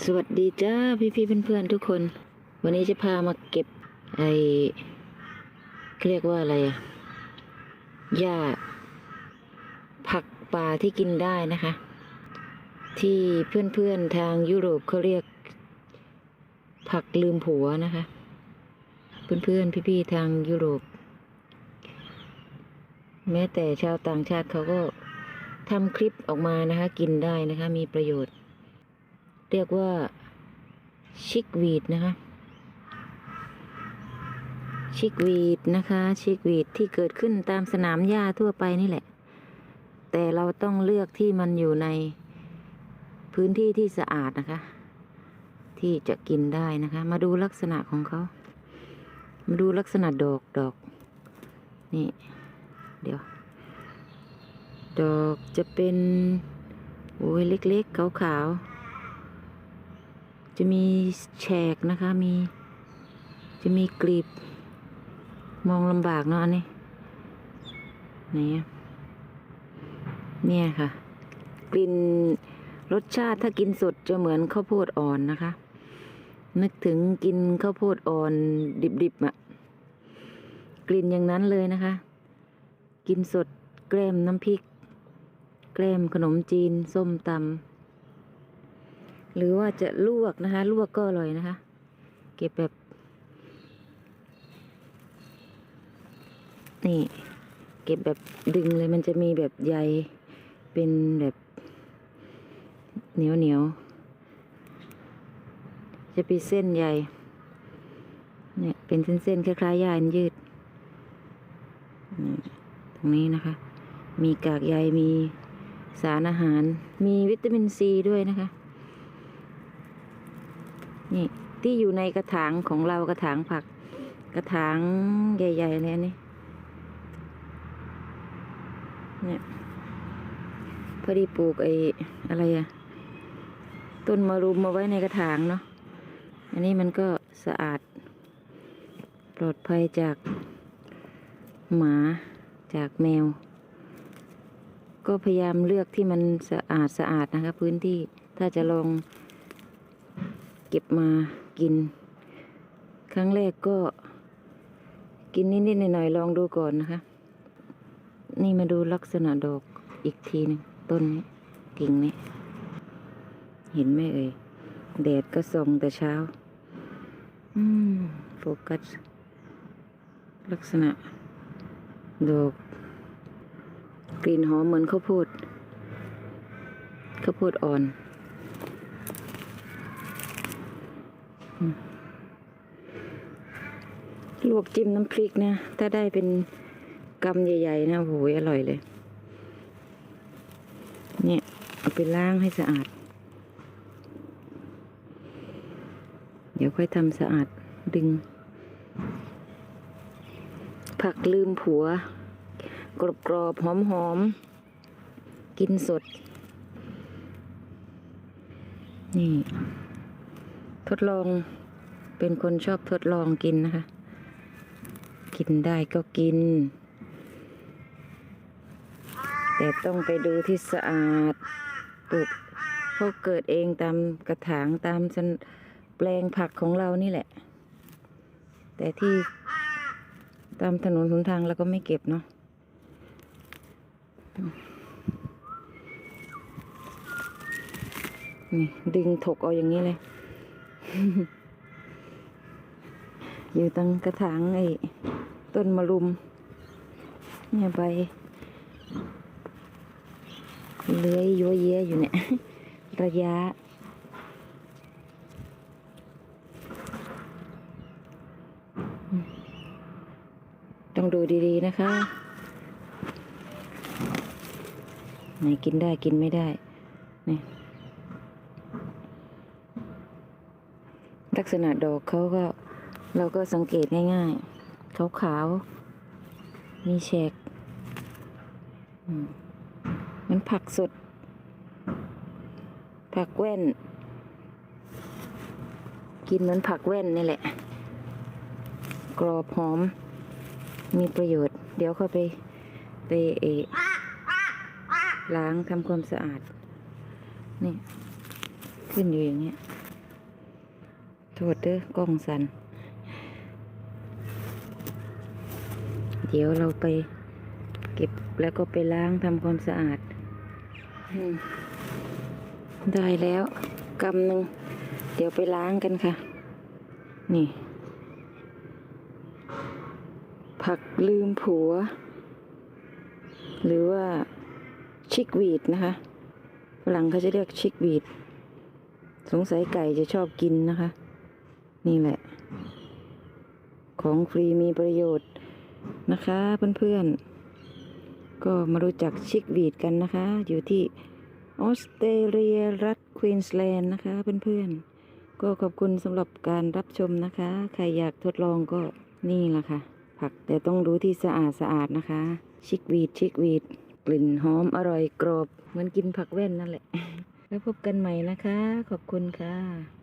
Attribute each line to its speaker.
Speaker 1: สวัสดีจ้าพี่พี่ๆเพื่อนๆทุกคน วันนี้จะพามาเก็บไอเขาเรียกว่าอะไรอะหญ้าผักป่าที่กินได้นะคะ ที่เพื่อนๆทางยุโรปเขาเรียก ผักลืมผัวนะคะ เพื่อนๆพี่ๆทางยุโรป แม้แต่ชาวต่างชาติเขาก็ทำคลิปออกมานะคะ กินได้นะคะ มีประโยชน์ เรียกว่าชิกวีดนะคะ ชิกวีดนะคะ ชิกวีดที่เกิดขึ้นตามสนามหญ้าทั่วไปนี่แหละ แต่เราต้องเลือกที่มันอยู่ในพื้นที่ที่สะอาดนะคะ ที่จะกินได้นะคะ มาดูลักษณะของเขา มาดูลักษณะดอกดอก นี่ เดี๋ยว ดอกจะเป็น โอ้ยเล็กๆขาวๆ จะมีแฉกนะคะมี จะมีกลีบ มองลำบากเนาะอันนี้ไหนอะเนี่ยค่ะ กลิ่นรสชาติถ้ากินสดจะเหมือนข้าวโพดอ่อนนะคะ นึกถึงกินข้าวโพดอ่อนดิบๆอะ่ะ กลิ่นอย่างนั้นเลยนะคะ กินสดแกล้มน้ำพริก แกล้มขนมจีน ส้มตำ หรือว่าจะลวกนะคะ ลวกก็อร่อยนะคะ เก็บแบบ นี่ เก็บแบบดึงเลยมันจะมีแบบใยเป็นแบบเหนียวเหนียวจะเป็นเส้นใยเนี่ยเป็นเส้นๆคล้ายๆใยอันยืดตรงนี้นะคะ มีกากใยมีสารอาหาร มีวิตามินซีด้วยนะคะ นี่ที่อยู่ในกระถางของเรากระถางผัก กระถางใหญ่ๆเลยนนี้เนี่ยพอดีปลูกไอ้อะไรอะต้นมะรุมมาไว้ในกระถางเนาะอันนี้มันก็สะอาด ปลอดภัยจากหมาจากแมว ก็พยายามเลือกที่มันสะอาดสะอาดนะคะพื้นที่ถ้าจะลอง เก็บมากิน ครั้งแรกก็ กินนิดๆหน่อยๆลองดูก่อนนะคะ นี่มาดูลักษณะดอกอีกทีหนึงต้นนี้กิ่งนี้เห็นไหมเอ่ยแดดก็ส่องแต่เช้า อืมโฟกัส ลักษณะดอกกลิ่นหอมเหมือนข้าวโพดข้าวโพดอ่อนอืม ลวกจิ้มน้ำพริกนะ ถ้าได้เป็นกำใหญ่ๆนะโอ้โหอร่อยเลย เนี่ยเอาไปล้างให้สะอาด เดี๋ยวค่อยทำสะอาดดึง ผักลืมผัว กรอบกรอบหอมหอมๆกินสด นี่ ทดลองเป็นคนชอบทดลองกินนะคะ กินได้ก็กิน แต่ต้องไปดูที่สะอาดปลูกเขาเกิดเองตามกระถางตามแปลงผักของเรานี่แหละ แต่ที่ตามถนนหนทางเราก็ไม่เก็บเนาะนี่ดึงถกเอาอย่างนี้เลย อยู่ตรงกระถางไอ้ต้นมะรุม เนี่ยใบเลื้อยยัวเยียอยู่เนี่ย ระยะ ต้องดูดีๆนะคะ ไหนกินได้กินไม่ได้ นี่ ลักษณะดอกเขาก็เราก็สังเกตง่ายๆขาวๆมีแฉกมันผักสด ผักแว่น กินเหมือนผักแว่นนี่แหละ กรอบหอม มีประโยชน์ เดี๋ยวเข้าไปไปเออล้างทำความสะอาด นี่ ขึ้นอยู่อย่างเงี้ย โทษเด้อกล้องสัน เดี๋ยวเราไปเก็บแล้วก็ไปล้างทำความสะอาด ได้แล้วกำหนึ่ง เดี๋ยวไปล้างกันค่ะ นี่ ผักลืมผัว หรือว่าชิกวีดนะคะฝรั่งเขาจะเรียกชิกวีด สงสัยไก่จะชอบกินนะคะ นี่แหละ ของฟรีมีประโยชน์นะคะเพื่อนๆ ก็มารู้จักชิกวีดกันนะคะ อยู่ที่ออสเตรเลียรัฐควีนสแลนด์นะคะเพื่อนๆ ก็ขอบคุณสำหรับการรับชมนะคะ ใครอยากทดลองก็นี่แหละค่ะ ผักแต่ต้องดูที่สะอาดสะอาดนะคะ ชิกวีดชิกวีดกลิ่นหอมอร่อยกรอบ เหมือนกินผักแว่นนั่นแหละ แล้วพบกันใหม่นะคะ ขอบคุณค่ะ